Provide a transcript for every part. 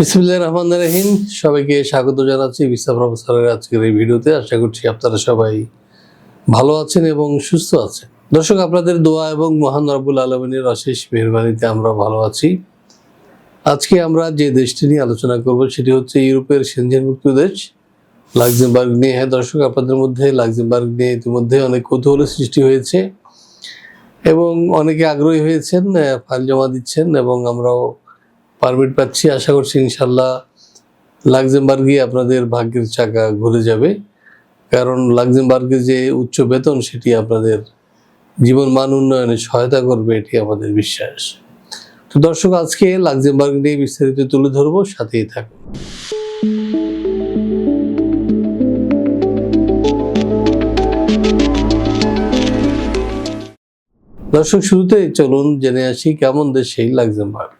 বিসমুল্লাহ রহমান রহিম। সবাইকে স্বাগত জানাচ্ছি বিস্তার প্রফেসরের আজকের এই ভিডিওতে। আশা করছি আপনারা সবাই ভালো আছেন এবং সুস্থ আছেন। দর্শক, আপনাদের দোয়া এবং মহান রব্বুল আলমিনের অশেষ মেহরবানিতে আমরা ভালো আছি। আজকে আমরা যে দেশটি নিয়ে আলোচনা করব, সেটি হচ্ছে ইউরোপের সেনজেনমুক্ত দেশ, লাক্সেমবার্গ নিয়ে। হ্যাঁ দর্শক, আপনাদের মধ্যে লাক্সেমবার্গ নিয়ে ইতিমধ্যে অনেক কৌতূহলের সৃষ্টি হয়েছে এবং অনেকে আগ্রহী হয়েছেন ফাইল জমা দিচ্ছেন এবং আমরাও পারমিট পাচ্ছি, আশা করছি ইনশাল্লাহ লাক্সেমবার্গে আপনাদের ভাগ্যের চাকা ঘুরে যাবে। কারণ লাক্সেমবার্গে যে উচ্চ বেতন, সেটি আপনাদের জীবন মান উন্নয়নে সহায়তা করবে, এটি আমাদের বিশ্বাস। তো দর্শক, আজকে লাক্সেমবার্গ নিয়ে বিস্তারিত তুলে ধরবো, সাথেই থাকুন। দর্শক, শুরুতে চলুন জেনে আসি কেমন দেশ সেই লাক্সেমবার্গ।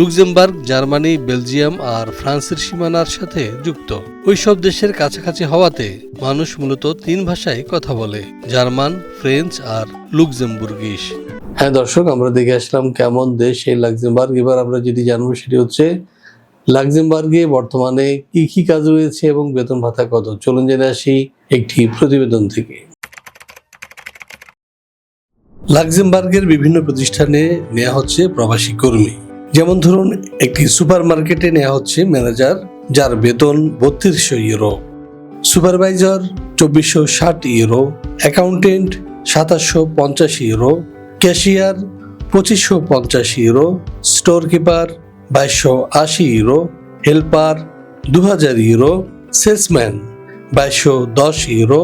Luxembourg, Germany, Belgium আর ফ্রান্সের সীমানার সাথে যুক্ত। ওইসব দেশের কাছাকাছি হওয়াতে মানুষ মূলত তিন ভাষায় কথা বলে, জার্মান, ফ্রেঞ্চ আর লুক্সেমবুর্গিশ। হ্যাঁ দর্শক, আমরা দেখে আসলাম কেমন দেশ এই লাক্সেমবার্গ। এবার আমরা যেটি জানব সেটি হচ্ছে, লাক্সেমবার্গে বর্তমানে কি কি কাজ রয়েছে এবং বেতন ভাতা কত? চলুন জেনে আসি একটি প্রতিবেদন থেকে। লাক্সেমবার্গের বিভিন্ন প্রতিষ্ঠানে নেওয়া হচ্ছে প্রবাসী কর্মী। যেমন ধরুন, একটি সুপার মার্কেটে নেওয়া হচ্ছে ম্যানেজার, যার বেতন বত্রিশশো ইউরো। সুপারভাইজার, চব্বিশশো ষাট ইউরো। অ্যাকাউন্টেন্ট, সাতাশশো পঞ্চাশ ইউরো। ক্যাশিয়ার, পঁচিশশো পঞ্চাশ ইউরো। স্টোর কিপার বাইশশো আশি ইউরো। হেল্পার দু হাজার ইউরো। সেলসম্যান, বাইশশো দশ ইউরো।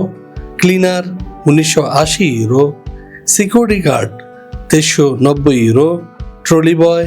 ক্লিনার, উনিশশো আশি ইউরো। সিকিউরিটি গার্ড, তেইশশো নব্বই ইউরো। ট্রলি বয়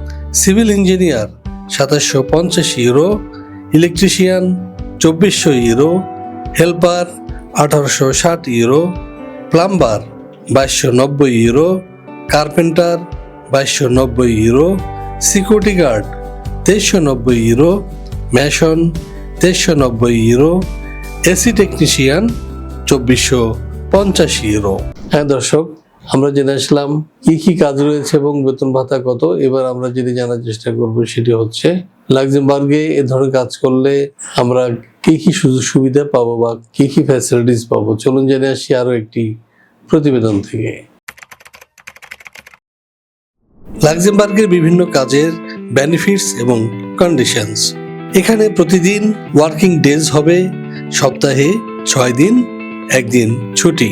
সিভিল ইঞ্জিনিয়ার, সাতাশশো পঞ্চাশ ইউরো, ইলেকট্রিশিয়ান, চব্বিশশো ইউরো, হেল্পার, আঠারোশো ষাট ইউরো, প্লাম্বার, বাইশশো নব্বই ইউরো, কার্পেন্টার, বাইশশো নব্বই ইউরো, সিকিউরিটি গার্ড, তেইশশো নব্বই ইউরো ম্যাশন তেইশশো নব্বই ইউরো, এসি টেকনিশিয়ান, চব্বিশশো পঞ্চাশ ইউরো। হ্যাঁ দর্শক আমরা জেনে আসলাম কি কি কাজ রয়েছে এবং বেতন ভাতা কত। এবার আমরা যেটি জানার চেষ্টা করব সেটি হচ্ছে, লাক্সেমবার্গে এ ধরনের কাজ করলে আমরা কি কি সুযোগ সুবিধা পাবো বা কি কি ফ্যাসিলিটিস পাবো? চলুন জেনে আসি আরও একটি প্রতিবেদন থেকে। লাক্সেমবার্গের বিভিন্ন কাজের বেনিফিটস এবং কন্ডিশনস এখানে প্রতিদিন ওয়ার্কিং ডেজ হবে, সপ্তাহে ছয় দিন, একদিন ছুটি।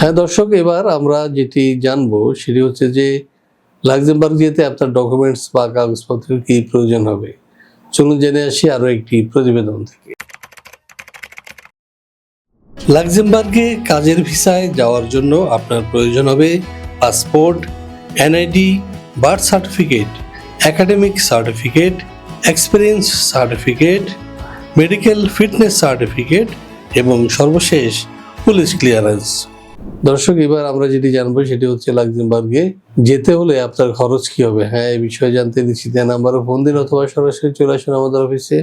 হ্যাঁ দর্শক, এবার আমরা যেটি জানব সেটি হচ্ছে যে লাক্সেমবার্গ যেতে আপনার ডকুমেন্টস বা কাগজপত্রের কি প্রয়োজন হবে? চলুন জেনে আসি আরও একটি প্রতিবেদন থেকে। লাক্সেমবার্গে কাজের ভিসায় যাওয়ার জন্য আপনার প্রয়োজন হবে passport, NID, birth certificate, academic certificate, experience certificate, medical fitness certificate এবং সর্বশেষ পুলিশ ক্লিয়ারেন্স। দর্শক, এবার আমরা যেটি জানব সেটি হচ্ছে লাক্সেমবার্গে যেতে হলে আপনার খরচ কি হবে? হ্যাঁ এই বিষয়ে জানতে দিচ্ছি। দেন নাম্বারে ফোন দিন অথবা সরাসরি চলে আসুন আমাদের অফিসে।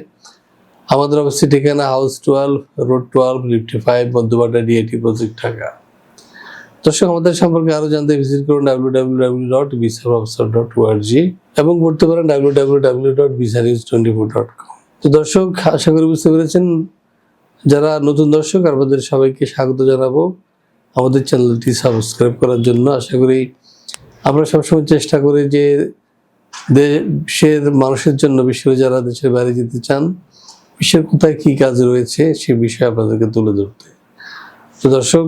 আমাদের অফিসে ঠিকানা house twelve, road twelve fifty five Madhya Badda DAT project Dhaka. দর্শক, আমাদের সম্পর্কে আরও জানতে ভিজিট করুন ডাব্লিউ ডাব্লিউ ডাব্লিউ ডট বিসার অফিসার ডট ওআরজি এবং করতে পারেন W W W dot visa news twenty four dot com তো দর্শক, আশা করি বুঝতে পেরেছেন। যারা নতুন দর্শক আমাদের সবাইকে স্বাগত জানাব। আমাদের চ্যানেলটি সাবস্ক্রাইব করার জন্য আশা করি আমরা সবসময় চেষ্টা করি যে দেশের মানুষের জন্য বিশ্বের যারা দেশের বাইরে যেতে চান, বিশ্বের কোথায় কী কাজ রয়েছে সে বিষয়ে আপনাদেরকে তুলে ধরতে। তো দর্শক,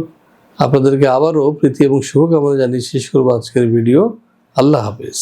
আপনাদেরকে আবারও প্রীতি এবং শুভকামনা জানিয়ে শেষ করব আজকের ভিডিও। আল্লাহ হাফেজ।